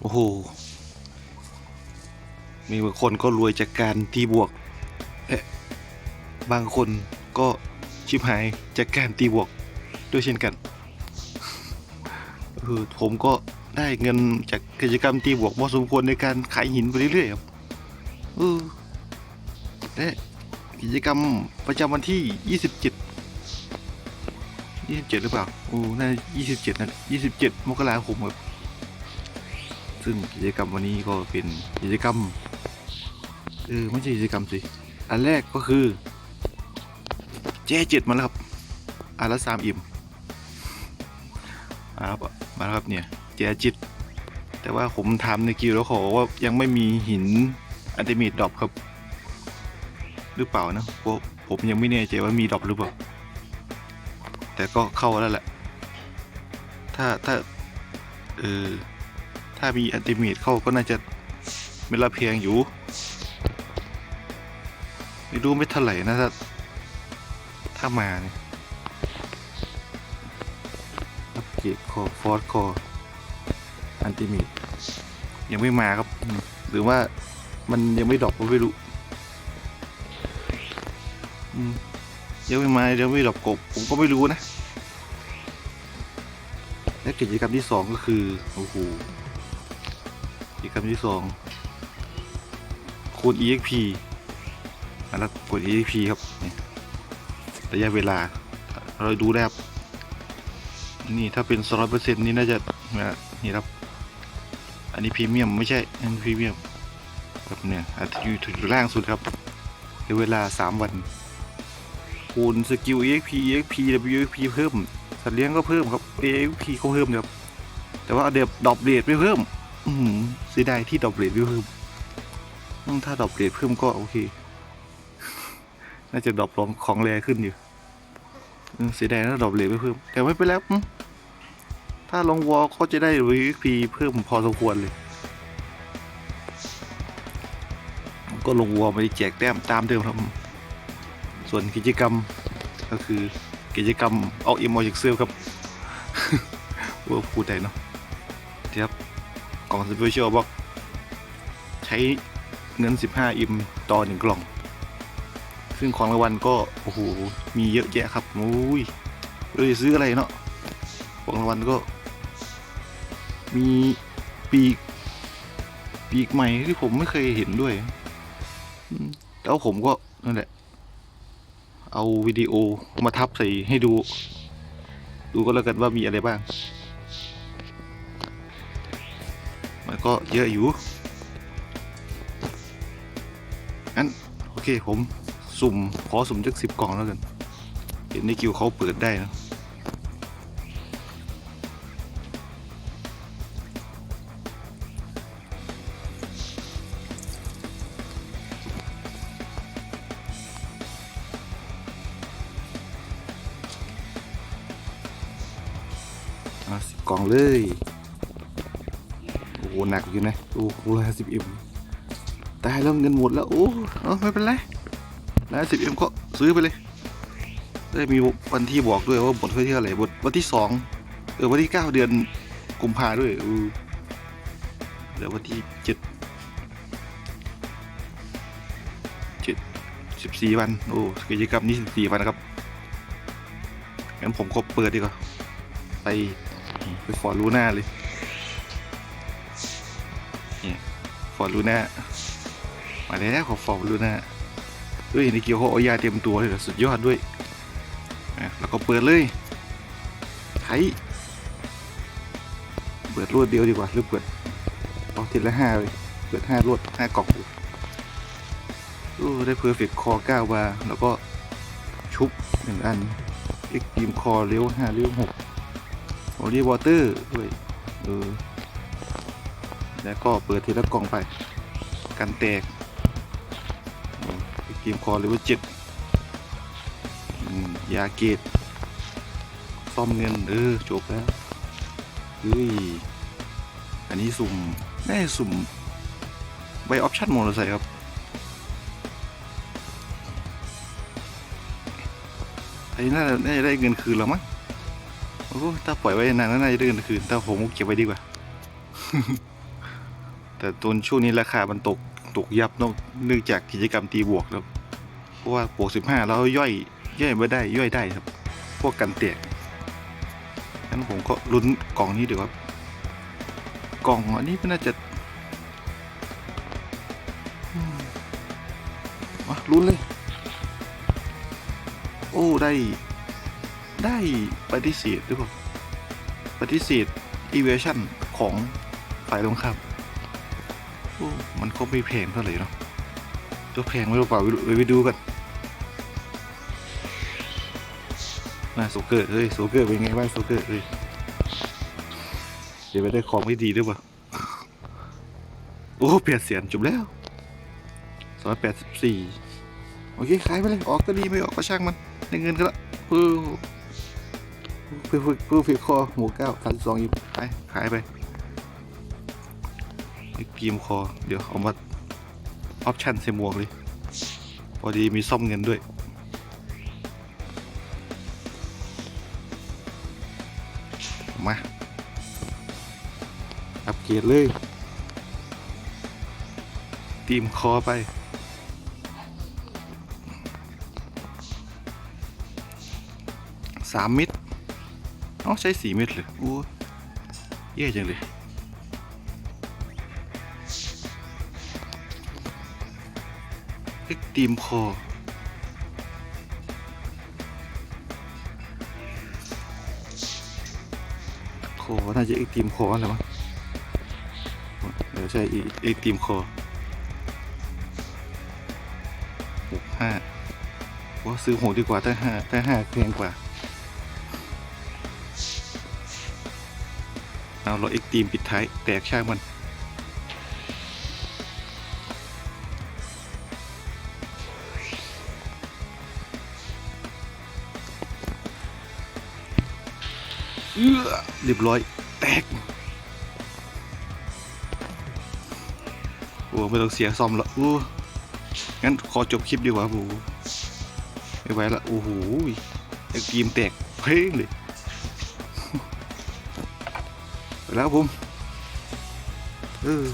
โอ้โห มีบางคนก็รวยจากการตีบวกเอ๊ะบางคนก็ชิบหายจากการตีบวกด้วยเช่นกันเออผมก็ได้เงินจากกิจกรรมตีบวกพอสมควรในการขายหินไปเรื่อยๆครับเออและกิจกรรมประจำวันที่ 27 27 หรือเปล่าโอ้น่า27นะ27 มกราคมครับ ซึ่งกิจกรรมวันนี้ก็เป็นกิจกรรมเออไม่ใช่กิจกรรมสิอันแรกก็คือแจ้เจ็ดมาแล้วครับอันละสามอิ่มมาครับมาแล้วครับเนี่ยแจ้จิต แต่ว่าผมทำในกิวแล้วเขาบอว่ายังไม่มีหินอันติเมตดรอปครับ หรือเปล่านะเพราะผมยังไม่แน่ใจว่ามีดรอปหรือเปล่า แต่ก็เข้าแล้วแหละ ถ้าถ้าเออ ถ้ามีอันติเมตเข้าก็น่าจะไม่ละเพียงอยู่ ไม่รู้ไม่เท่าไหร่นะถ้าถ้ามาเนี่ยอัปเกรดคอฟอร์คออันติเมตยังไม่มาครับ หรือว่ามันยังไม่ดรอปก็ไม่รู้ยังไม่มายังไม่ดรอปกบผมก็ไม่รู้นะและกิจกรรมที่สองก็คือ โอ้โห กิจกรรมที่สองคูณ exp อะแล้วกด exp ครับระยะเวลา เราดูได้ครับนี่ถ้าเป็นร้อยเปอร์เซ็นต์นี่น่าจะนี่ครับ อันนี้พรีเมียมไม่ใช่อันนี้พรีเมียมครับเนี่ยอาจจะอยู่ถึงล่างสุดครับในเวลา 3 วัน คูณสกิล exp exp wxp เพิ่ม สัตว์เลี้ยงก็เพิ่มครับ AXP ก็เพิ่มครับ แต่ว่าเดี๋ยวดรอปเรทไม่เพิ่ม อืมเสียดายที่ดอปเรทไม่เพิ่มถ้าดอปเรทเพิ่มก็โอเค น่าจะดรอปลงของแรงขึ้นอยู่เสียดายถ้าดอปเรทไม่เพิ่ม แต่ไม่เป็นไรถ้าลงวอลก็จะได้ AXP เพิ่มพอสมควรเลย ก็ลงวอลไปแจกแต้มตามเดิมครับ ส่วนกิจกรรมก็คือกิจกรรมเอาอิมออจากเซลครับว่าพูดได้เนาะเทียบ กล่องสเปเชียลบอกใช้เงิน 15 อิมต่อหนึ่งกล่อง ซึ่งของรางวัลก็ โอ้โห มีเยอะแยะครับโอ้ยเอ้ยซื้ออะไรเนาะของรางวัลก็ มีปีก ปีกใหม่ที่ผมไม่เคยเห็นด้วย แล้วผมก็ นั่นแหละ เอาวิดีโอมาทับใส่ให้ดู ดูก็แล้วกันว่ามีอะไรบ้าง ก็เยอะอยู่งั้นโอเคผมสุ่มขอสุ่มจักสิบกล่องแล้วกันเห็นในกิวเขาเปิดได้นะอะสิบกล่องเลย หหนักอยู่นะโอ้โหร้อยห้าสิบเอ็มตายแล้วเงินหมดแล้วโอ้เอาไม่เป็นไรร้อยสิบเอ็มก็ซื้อไปเลยได้มีวันที่บอกด้วยว่าหมดที่เท่าไหร่หมดวันที่สองเออวันที่เก้าเดือนกุมภาด้วยเออแล้ววันที่เจ็ดเจ็ดสิบสี่วันโอ้กิจกรรมนี้สิบสี่วันนะครับงั้นผมก็เปิดดีกว่าไปไปฟอร์ลูน่าเลย ฟอร์ลูน่ามาแล้วขอฟอร์ลูน่าด้วยในเกียวเขาเอายาเตรียมตัวเลยสุดยอดด้วยแล้วก็เปิดเลยไทยเปิดรวดเดียวดีกว่าหรือเปิดเอาทีละห้าเลยเปิดห้ารวดห้ากล่องโอ้ได้เพอร์เฟกคอเก้าบาแล้วก็ชุบหนึ่งอันเอ็กตีมคอเลี้ยวห้าเลี้ยวหกโอลีวอเตอร์ด้วยเออ แล้วก็เปิดทีละกล่องไป กันแตกเกมคอหรือว่าเจ็ดยาเกตซ่อมเงินเออจบแล้วเฮ้ยอันนี้สุ่มได้สุ่มใบออปชั่นมอเตอร์ไซค์ครับอ้น่าน่าจะได้เงินคืนแล้วมั้งโอ้ถ้าปล่อยไว้นานน่าจะได้เงินคืน แต่ผมเก็บไว้ดีกว่า แต่ตัวช่วงนี้ราคามันตกตกยับเนอะเนื่องจากกิจกรรมตีบวกแล้วเพราะว่าบวกสิบห้าแล้วย่อยย่อยไม่ได้ย่อยได้ครับ พวกกันเตียกงั้นผมก็ลุ้นกล่องนี้ดีกว่ากล่องอันนี้มันน่าจะอืมาลุ้นเลย โอ้ได้ ได้ปฏิเสธหรือเปล่าปฏิเสธ e v a s i o n ของฝ่ายตรงข้าม มันก็ไม่แพงเท่าไหร่เนาะจะแพงไมหรือเปล่าไปดูกันน่าโซเกอร์เฮ้ยโซเกอร์เป็นไงบ้างโซเกอร์เฮ้ยเดี๋ยวไปได้ของไม่ดีหรือเปล่าโอ้เปลี่ยนเสียงจบแล้วสองแปดสิบสี่โอเคขายไปเลยออกก็ดีไม่ออกก็ช่างมันได้เงินก็ละเพื่อเพื่อเพื่อเพื่อเพื่อคอหมูเก้าพันสองอยู่ไปขายไป ไอ้กีมคอ เดี๋ยวเอามาออปชั่นใส่หมวกเลยพอดีมีซ่อมเงินด้วย มา อัปเกรดเลยตีมคอไป สามเม็ดอ๋อใช้สี่เม็ดเลยโอ้ยแย่จังเลย ตีมคอ คอ น่าจะเอ็กตีมคออะไรมั้งเออใช่เอ็กตีมคอหกห้าว่าซื้อหกดีกว่าถ้าห้าถ้าห้าแพงกว่า เอาเราเอ็กตีมปิดท้าย แตกช่างมัน เอื้อเรียบร้อย แตก โอ้ไม่ต้องเสียซ่อมละโอ้งั้นขอจบคลิปดีกว่าโอ้ไม่ไหวละโอ้โหไอ้กีมแตกเพลงเลยไปแล้วผมเออ